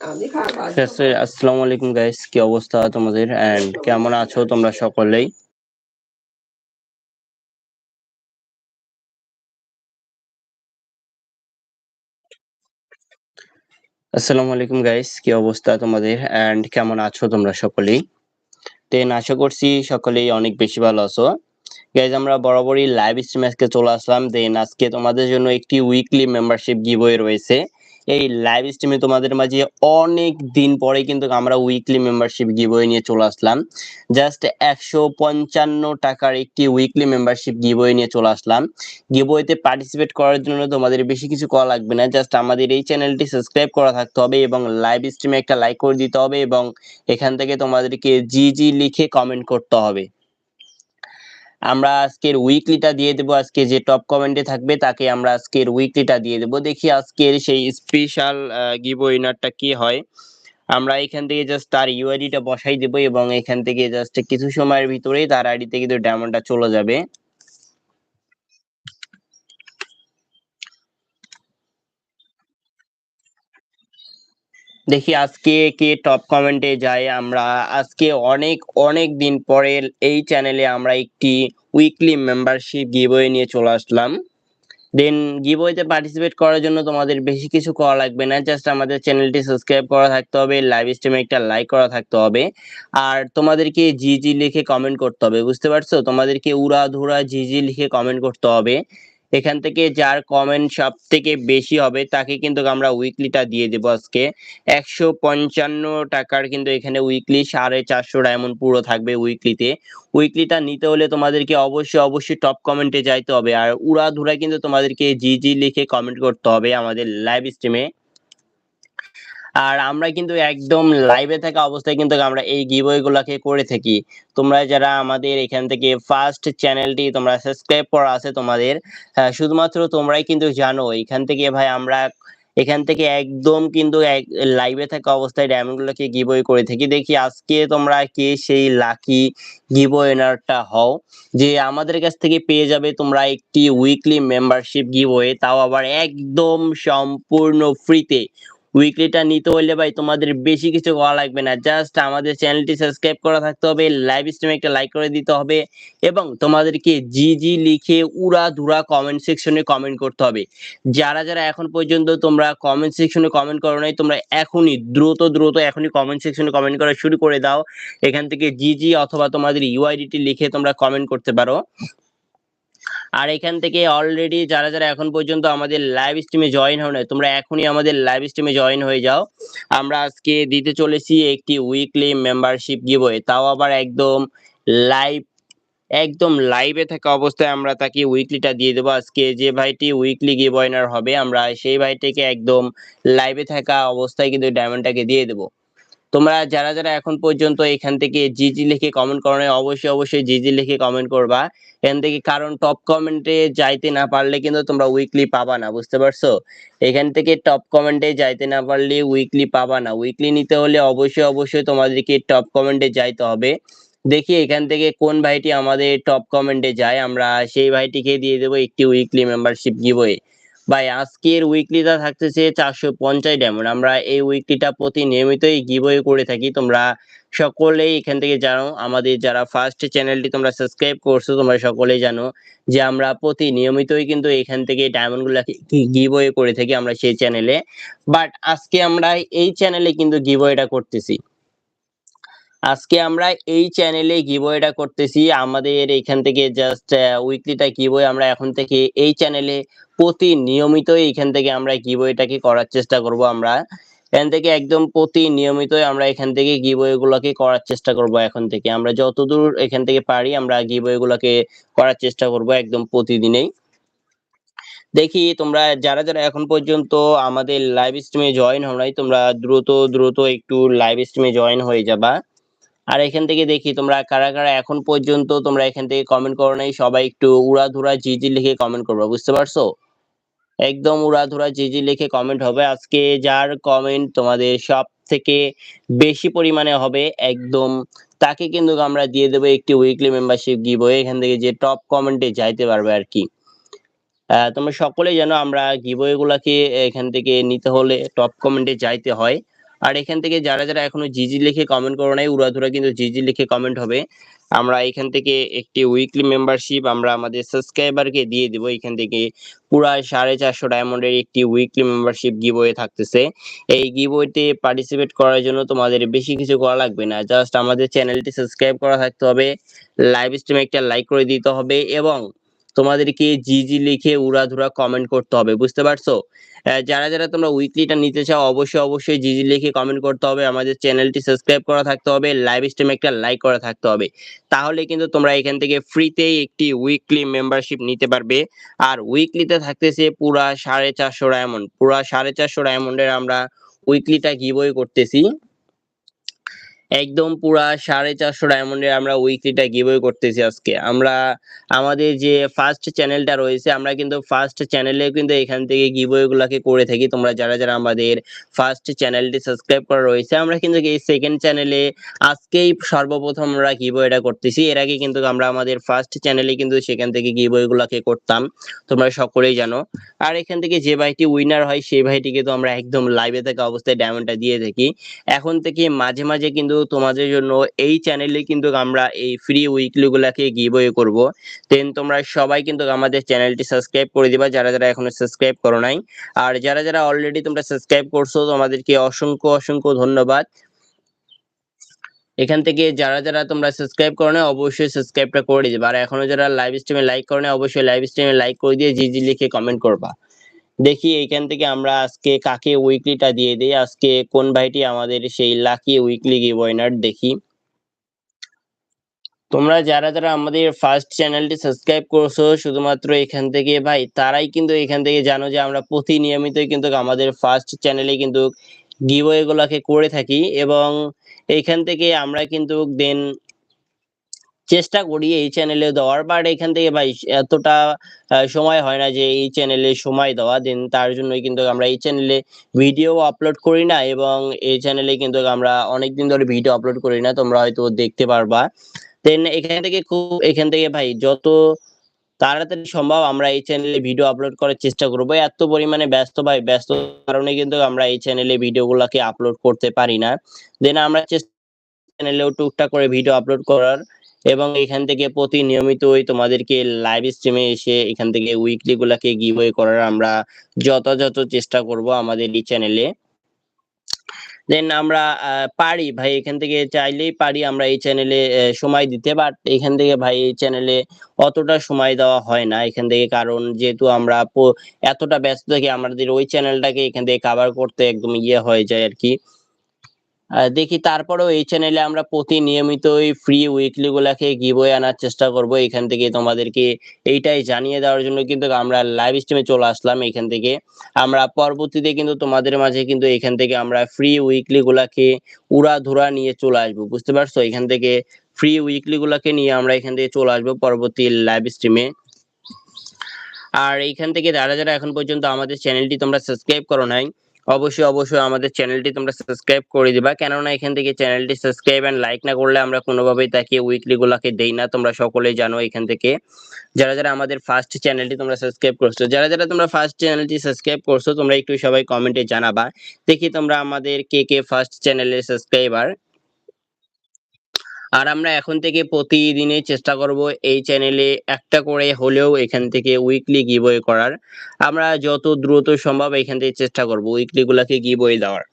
আসসালামু আলাইকুম গাইস কি অবস্থা তোমাদের? এন্ড কেমন আছো তোমরা সকলেই? আসসালামু আলাইকুম গাইস কি অবস্থা তোমাদের? এন্ড কেমন আছো তোমরা সকলেই? দেন আশা করছি সকলেই অনেক বেশি ভালো আছো। গাইজ আমরা বরাবরই লাইভ স্ট্রিম আজকে চলে আসলাম। দেন আজকে তোমাদের জন্য একটি উইকলি মেম্বারশিপ গিভওয়ে রয়েছে। এই লাইভ স্ট্রিমে তোমাদের মাঝে অনেক দিন পরে কিন্তু আমরা উইকলি মেম্বারশিপ গিভওয়ে নিয়ে চলে আসলাম। জাস্ট একশো পঞ্চান্ন টাকার একটি উইকলি মেম্বারশিপ গিভওয়ে নিয়ে চলে আসলাম। গিভওয়েতে পার্টিসিপেট করার জন্য তোমাদের বেশি কিছু করা লাগবে না। জাস্ট আমাদের এই চ্যানেলটি সাবস্ক্রাইব করা থাকতে হবে এবং লাইভ স্ট্রিমে একটা লাইক করে দিতে হবে এবং এখান থেকে তোমাদেরকে জি জি লিখে কমেন্ট করতে হবে। আমরা আজকের উইকলিটা দিয়ে দেবো। আজকে যে টপ কমেন্টে থাকবে, তাকে আমরা আজকের উইকলিটা দিয়ে দেবো। দেখি আজকের সেই স্পেশাল গিভ উইনারটা কি হয়। আমরা এখান থেকে জাস্ট তার ইউআইডিটা বসাই দেবো এবং এখান থেকে জাস্ট কিছু সময়ের ভিতরেই তার আইডিতে কিন্তু ডায়মন্ডটা চলে যাবে। দেখি আজকে কে টপ কমেন্টে যায়। আমরা আজকে অনেক অনেক দিন পরে এই চ্যানেলে আমরা একটি উইকলি মেম্বারশিপ গিভওয়ে নিয়ে চলে আসলাম। দেন গিভওয়েতে পার্টিসিপেট করার জন্য তোমাদের বেশি কিছু করা লাগবে না। জাস্ট আমাদের চ্যানেলটি সাবস্ক্রাইব করা থাকতে হবে লাইভ স্ট্রিমে একটা লাইক করা থাকতে হবে। আর তোমাদেরকে জি জি লিখে কমেন্ট করতে হবে, বুঝতে পারছ? তোমাদেরকে উড়া ধুরা জি জি লিখে কমেন্ট করতে হবে। এখান থেকে যার কমেন্ট সব থেকে বেশি হবে, তাকে কিন্তু আমরা উইকলিটা দিয়ে দেবো আজকে। একশো পঞ্চান্ন টাকার কিন্তু এখানে উইকলি সাড়ে চারশো ডায়মন্ড পুরো থাকবে উইকলিতে উইকলিটা নিতে হলে তোমাদেরকে অবশ্যই অবশ্যই টপ কমেন্টে যাইতে হবে। আর উড়া ধুরা কিন্তু তোমাদেরকে জি জি লিখে কমেন্ট করতে হবে আমাদের লাইভ স্ট্রিমে আর আমরা কিন্তু একদম লাইভে থাকা অবস্থায় কিন্তু আমরা এই গিভওয়ে গুলাকে করে থাকি। তোমরা যারা আমাদের এখান থেকে ফার্স্ট চ্যানেলটি তোমরা সাবস্ক্রাইব করা আছে তোমাদের শুধুমাত্র তোমরাই কিন্তু জানো, এখান থেকে ভাই আমরা এখান থেকে একদম কিন্তু লাইভে থাকা অবস্থায় ডায়মন্ডগুলোকে গিভওয়ে করে থাকি। দেখি আজকে তোমরা কে সেই লাকি গিভওয়েনারটা হও, যে আমাদের কাছ থেকে পেয়ে যাবে তোমরা একটি উইকলি মেম্বারশিপ গিভওয়ে তাও আবার একদম সম্পূর্ণ ফ্রিতে উইকলিটা নিতে হলে ভাই তোমাদের বেশি কিছু করা লাগবে না। জাস্ট আমাদের চ্যানেলটি সাবস্ক্রাইব করা থাকতে হবে লাইভ স্ট্রিমে একটা লাইক করে দিতে হবে এবং তোমাদেরকে জি জি লিখে উড়া ধুরা কমেন্ট সেকশনে কমেন্ট করতে হবে। যারা যারা এখন পর্যন্ত তোমরা কমেন্ট সেকশনে কমেন্ট করো নাই, তোমরা এখনই দ্রুত দ্রুত এখনই কমেন্ট সেকশনে কমেন্ট করা শুরু করে দাও। এখান থেকে জি জি অথবা তোমাদের ইউআইডিটি লিখে তোমরা কমেন্ট করতে পারো। আর এখান থেকে অলরেডি যারা যারা এখন পর্যন্ত আমাদের লাইভ স্ট্রিমে জয়েন হও না তোমরা এখনই আমাদের লাইভ স্ট্রিমে জয়েন হয়ে যাও। আমরা আজকে দিতে চলেছি একটি উইকলি মেম্বারশিপ গিভওয়ে তাও আবার একদম লাইভ একদম লাইভে থাকা অবস্থায় আমরা তাকে উইকলিটা দিয়ে দেবো। আজকে যে ভাইটি উইকলি গিভওয়েনার হবে, আমরা সেই ভাইটিকে একদম লাইভে থাকা অবস্থায় কিন্তু ডায়মন্ডটাকে দিয়ে দেবো। তোমরা যারা যারা এখন পর্যন্ত এখান থেকে জি জি লিখে কমেন্ট করো অবশ্যই অবশ্যই জি জি লিখে কমেন্ট করবা। এখান থেকে কারণ টপ কমেন্টে যাইতে না পারলে কিন্তু তোমরা উইকলি পাবা না, বুঝতে পারছ? এখান থেকে টপ কমেন্টে যাইতে না পারলে উইকলি পাবা না। উইকলি নিতে হলে অবশ্যই অবশ্যই তোমাদেরকে টপ কমেন্টে যাইতে হবে। দেখি এখান থেকে কোন ভাইটি আমাদের টপ কমেন্টে যায়, আমরা সেই ভাইটিকে দিয়ে দেবো একটি উইকলি মেম্বারশিপ গিভওয়ে ভাই, আজকের উইকলিটা থাকতেছে চারশো পঞ্চাশ ডায়মন্ড আমরা এই উইকলিটা প্রতি নিয়মিতই গিভওয়ে করে থাকি। তোমরা সকলেই এখান থেকে জানো, আমাদের যারা ফার্স্ট চ্যানেলটি তোমরা সাবস্ক্রাইব করছ, তোমরা সকলেই জানো যে আমরা প্রতি নিয়মিতই কিন্তু এখান থেকে ডায়মন্ড গুলাকে গিভওয়ে করে থাকি আমরা সেই চ্যানেলে বাট আজকে আমরা এই চ্যানেলে কিন্তু গিভওয়েটা করতেছি। আজকে আমরা এই চ্যানেলে গিভওয়েটা করতেছি। আমাদের এখান থেকে জাস্ট উইকলিটা গিভওয়ে আমরা এখন থেকে এই চ্যানেলে প্রতি নিয়মিতই এখান থেকে আমরা গিভওয়েটাকে করার চেষ্টা করব আমরা। এখান থেকে একদম প্রতি নিয়মিতই আমরা এখান থেকে গিভওয়ে গুলোকে করার চেষ্টা করব এখন থেকে। আমরা যতদূর এখান থেকে পারি আমরা গিভওয়ে গুলোকে করার চেষ্টা করব একদম প্রতিদিনেই। দেখি তোমরা যারা যারা এখন পর্যন্ত আমাদের লাইভ স্ট্রিমে জয়েন হও নাই, তোমরা দ্রুত দ্রুত একটু লাইভ স্ট্রিমে জয়েন হয়ে যাবা। আর এখান থেকে দেখি তোমরা কারা কারা এখন পর্যন্ত তোমরা এখান থেকে কমেন্ট করো নাই, সবাই একটু উড়াধুরা জি জি লিখে কমেন্ট করব, বুঝতে পারছ? একদম উড়াধুরা জি জি লিখে কমেন্ট হবে। আজকে যার কমেন্ট তোমাদের সব থেকে বেশি পরিমাণে হবে, একদম তাকে কিন্তু আমরা দিয়ে দেবো একটি উইকলি মেম্বারশিপ গিভওয়ে এখান থেকে যে টপ কমেন্টে যাইতে পারবে আর কি। তোমরা সকলে জানো আমরা গিভওয়ে গুলাকে এখান থেকে নিতে হলে টপ কমেন্টে যাইতে হয়। আর এখান থেকে যারা যারা এখনও জিজি লিখে কমেন্ট করো নাই উড়াধুরা কিন্তু জিজি লিখে কমেন্ট হবে। আমরা এখান থেকে একটি উইকলি মেম্বারশিপ আমরা আমাদের সাবস্ক্রাইবারকে দিয়ে দিব। এখান থেকে পুরা সাড়ে চারশো ডায়মন্ডের একটি উইকলি মেম্বারশিপ গিভওয়ে থাকতেছে। এই গিভওয়েতে পার্টিসিপেট করার জন্য তোমাদের বেশি কিছু করা লাগবে না। জাস্ট আমাদের চ্যানেলটি সাবস্ক্রাইব করা থাকতে হবে লাইভ স্ট্রিমে একটা লাইক করে দিতে হবে এবং তোমাদেরকে জি জি লিখে উড়াধুরা কমেন্ট করতে হবে, বুঝতে পারছ? যারা যারা তোমরা উইকলিটা নিতে চাও, অবশ্যই অবশ্যই জি জি লিখে কমেন্ট করতে হবে। আমাদের চ্যানেলটি সাবস্ক্রাইব করা থাকতে হবে লাইভ স্ট্রিমে একটা লাইক করা থাকতে হবে। তাহলে কিন্তু তোমরা এখান থেকে ফ্রিতেই একটি উইকলি মেম্বারশিপ নিতে পারবে। আর উইকলিতে থাকতেছে পুরা সাড়ে চারশো ডায়মন্ড পুরা সাড়ে চারশো ডায়মন্ডের আমরা উইকলিটা গিভওয়ে করতেছি। একদম পুরা সাড়ে চারশো ডায়মন্ডের আমরা উইকলিটা গিভওয়ে করতেছি আজকে। আমরা, আমাদের যে ফার্স্ট চ্যানেলটা রয়েছে, আমরা কিন্তু ফার্স্ট চ্যানেলে কিন্তু এখান থেকে গিভওয়ে গুলাকে করে থাকি। তোমরা যারা যারা আমাদের ফার্স্ট চ্যানেলটি সাবস্ক্রাইব করা রয়েছে, আমরা কিন্তু এই সেকেন্ড চ্যানেলে আজকেই সর্বপ্রথম আমরা গিভওয়েটা করতেছি। এর আগে কিন্তু আমরা আমাদের ফার্স্ট চ্যানেলে কিন্তু সেখান থেকে গিভওয়ে গুলাকে করতাম। তোমরা সকলেই জানো। আর এখান থেকে যে ভাইটি উইনার হয়, সেই ভাইটিকে তো আমরা একদম লাইভে থাকা অবস্থায় ডায়মন্ডটা দিয়ে থাকি। এখন থেকে মাঝে মাঝে কিন্তু তোমাদের জন্য এই চ্যানেলে কিন্তু আমরা এই ফ্রি উইকলি গুলাকে গিভওয়ে করব। দেন তোমরা সবাই কিন্তু আমাদের চ্যানেলটি সাবস্ক্রাইব করে দিবা, যারা যারা এখনও সাবস্ক্রাইব করো নাই। আর যারা যারা অলরেডি তোমরা সাবস্ক্রাইব করছ, তোমাদেরকে অসংখ্য অসংখ্য ধন্যবাদ। এখান থেকে যারা যারা তোমরা সাবস্ক্রাইব করো না অবশ্যই সাবস্ক্রাইবটা করে দিবা। আর এখনও যারা লাইভ স্ট্রিমে লাইক করো না অবশ্যই লাইভ স্ট্রিমে লাইক করে দিয়ে জি জি লিখে কমেন্ট করবা। দেখি এইখান থেকে আমরা আজকে কাকে উইকলিটা দিয়ে দিই। আজকে কোন ভাইটি আমাদের সেই লাকি উইকলি গিভওয়েনার দেখি। তোমরা যারা যারা আমাদের ফার্স্ট চ্যানেলটি সাবস্ক্রাইব করছ, শুধুমাত্র এখান থেকে ভাই, তারাই কিন্তু এখান থেকে জানো যে আমরা প্রতি নিয়মিতই কিন্তু আমাদের ফার্স্ট চ্যানেলে কিন্তু গিভওয়ে গুলাকে করে থাকি এবং এইখান থেকে আমরা কিন্তু দেন চেষ্টা করি এই চ্যানেলে দেওয়ার বাট এখান থেকে ভাই এতটা সময় হয় না যে এই চ্যানেলে সময় দেওয়া। দেন তার জন্যই কিন্তু আমরা এই চ্যানেলে ভিডিও আপলোড করি না এবং এই চ্যানেলে কিন্তু আমরা অনেকদিন ধরে ভিডিও আপলোড করি না, তোমরা হয়তো দেখতে পারবা। দেন এখান থেকে খুব, এখান থেকে ভাই যত তাড়াতাড়ি সম্ভব আমরা এই চ্যানেলে ভিডিও আপলোড করার চেষ্টা করব। এত পরিমাণে ব্যস্ত ভাই, ব্যস্ত কারণে কিন্তু আমরা এই চ্যানেলে ভিডিওগুলোকে আপলোড করতে পারি না। দেন আমরা চেষ্টা চ্যানেলেও টুকটাক করে ভিডিও আপলোড করার এবং এখান থেকে প্রতি নিয়মিতই তোমাদেরকে লাইভ স্ট্রিমে এসে এখান থেকে উইকলি গুলাকে গিভওয়ে করার আমরা যথাযথ চেষ্টা করব আমাদের এই চ্যানেলে দেন আমরা পারি। ভাই, এখান থেকে চাইলেই পারি আমরা এই চ্যানেলে সময় দিতে। বাট এখান থেকে ভাই, এই চ্যানেলে অতটা সময় দেওয়া হয় না এখান থেকে। কারণ যেহেতু আমরা এতটা ব্যস্ত থাকি, আমাদের ওই চ্যানেলটাকে এখান থেকে কভার করতে একদম ইয়ে হয়ে যায় আর কি। দেখি তারপরেও এই চ্যানেলে আমরা প্রতি নিয়মিতই ফ্রি উইকলি গুলাকে গিভওয়ে আনার চেষ্টা করব। এখান থেকে তোমাদেরকে এইটাই জানিয়ে দেওয়ার জন্য কিন্তু আমরা লাইভ স্ট্রিমে চলে আসলাম এখান থেকে। আমরা পরবর্তীতে কিন্তু তোমাদের মাঝে কিন্তু এখান থেকে আমরা ফ্রি উইকলি গুলাকে উড়াধুরা নিয়ে চলে আসব, বুঝতে পারছ? এখান থেকে ফ্রি উইকলি গুলাকে নিয়ে আমরা এখান থেকে চলে আসব পরবর্তী লাইভ স্ট্রিমে আর এইখান থেকে যারা যারা এখন পর্যন্ত আমাদের চ্যানেলটি তোমরা সাবস্ক্রাইব করো নাই অবশ্যই অবশ্যই আমাদের চ্যানেলটি তোমরা সাবস্ক্রাইব করে দিবা। কেননা এখান থেকে চ্যানেলটি সাবস্ক্রাইব এন্ড লাইক না করলে আমরা কোনোভাবেই তাকে উইকলি গুলাকে দেই না। তোমরা সকলেই জানো এখান থেকে। যারা যারা আমাদের ফার্স্ট চ্যানেলটি তোমরা সাবস্ক্রাইব করছ, যারা যারা তোমরা ফার্স্ট চ্যানেলটি সাবস্ক্রাইব করছ, তোমরা একটু সবাই কমেন্টে জানাবা। দেখি তোমরা আমাদের কে কে ফার্স্ট চ্যানেলের সাবস্ক্রাইবার আর আমরা এখন থেকে প্রতিদিনে চেষ্টা করব এই চ্যানেলে একটা করে হলেও এখান থেকে উইকলি গিভওয়ে করার। আমরা যত দ্রুত সম্ভব এখান থেকে চেষ্টা করব উইকলি গুলাকে গিভওয়ে দেওয়ার।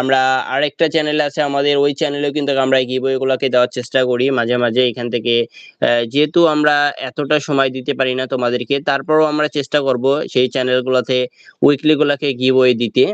আমরা আরেকটা চ্যানেল আছে আমাদের, ওই চ্যানেলেও কিন্তু আমরা গিভওয়ে গুলাকে দেওয়ার চেষ্টা করি মাঝে মাঝে এখান থেকে। যেহেতু আমরা এতটা সময় দিতে পারি না তোমাদেরকে, তারপরও আমরা চেষ্টা করব সেই চ্যানেলগুলোতে উইকলি গুলাকে গিভওয়ে দিতে।